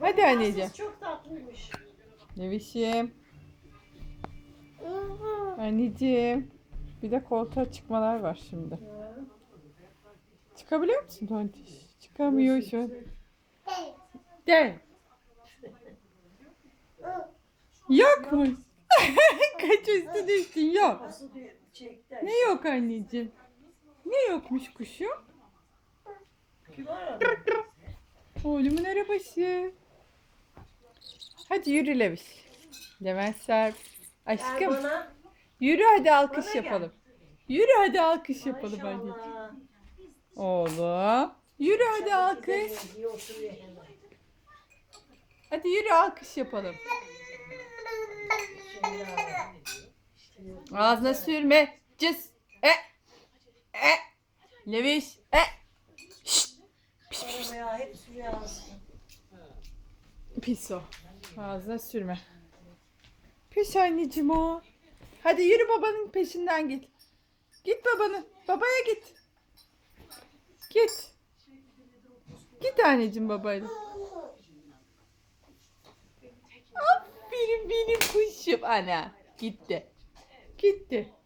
Hadi anneciğim. Çok tatlıymış. Nevişim. Anneciğim. Bir de koltuğa çıkmalar var şimdi. Çıkabiliyor musun Tontiş? Çıkamıyorsun. Gel. Yok mu? Kaç üstü düştün yok. Ne yok anneciğim? Ne yokmuş kuşum? Oğlumun arabası. Hadi yürü Leviş. Levent Serp. Gel Aşkım bana. yürü hadi alkış Bana gel. yapalım. Yürü hadi alkış yapalım anneciğim. Maşallah. Oğlum. Yürü hadi alkış. İyi oturuyor hemen. Hadi yürü alkış yapalım. Ağzına sürme. Cız. E. E. Leviş. E. Şşt. Arabaya hep suya alsın. Pis o. Ağzına sürme. Pis anneciğim o. Hadi yürü babanın peşinden git. Git babanın. Babaya git. Git. Git anneciğim babayla. Aferin benim kuşum ana. Gitti. Gitti.